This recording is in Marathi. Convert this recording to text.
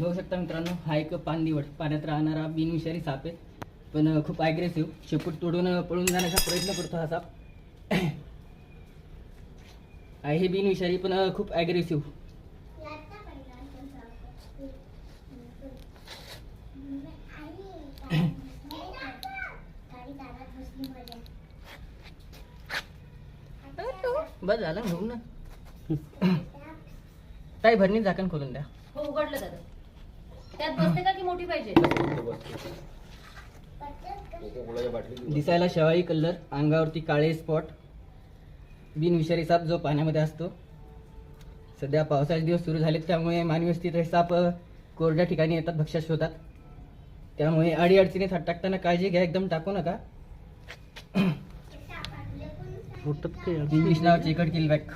बघू शकता मित्रांनो हा एक पानदिवट पाण्यात राहणारा बिनविषारी साप आहे. पण खूप ॲग्रेसिव्ह शेपूट तोडून पळून जाण्याचा प्रयत्न करतो हा साप. आहे बिनविषारी पण खूप ॲग्रेसिव्ह बस झालं घेऊन ना. ताई भरणी झाकण खोलून द्या. हो उघडलं दादा त्यात बसते का की मोठी पाहिजे? दिसायला शेवाळी कलर अंगावरती काळे स्पॉट बिनविषारी साप जो पाण्यामध्ये असतो. सध्या पावसाचे दिवस सुरू झालेत त्यामुळे मानवी वस्तीत हे साप कोरड्या ठिकाणी येतात भक्ष्यास शोधात त्यामुळे अडीअडचणीत हात टाकताना काळजी घ्या एकदम टाकू नका. इंग्लिश नाव चिकट किलबॅक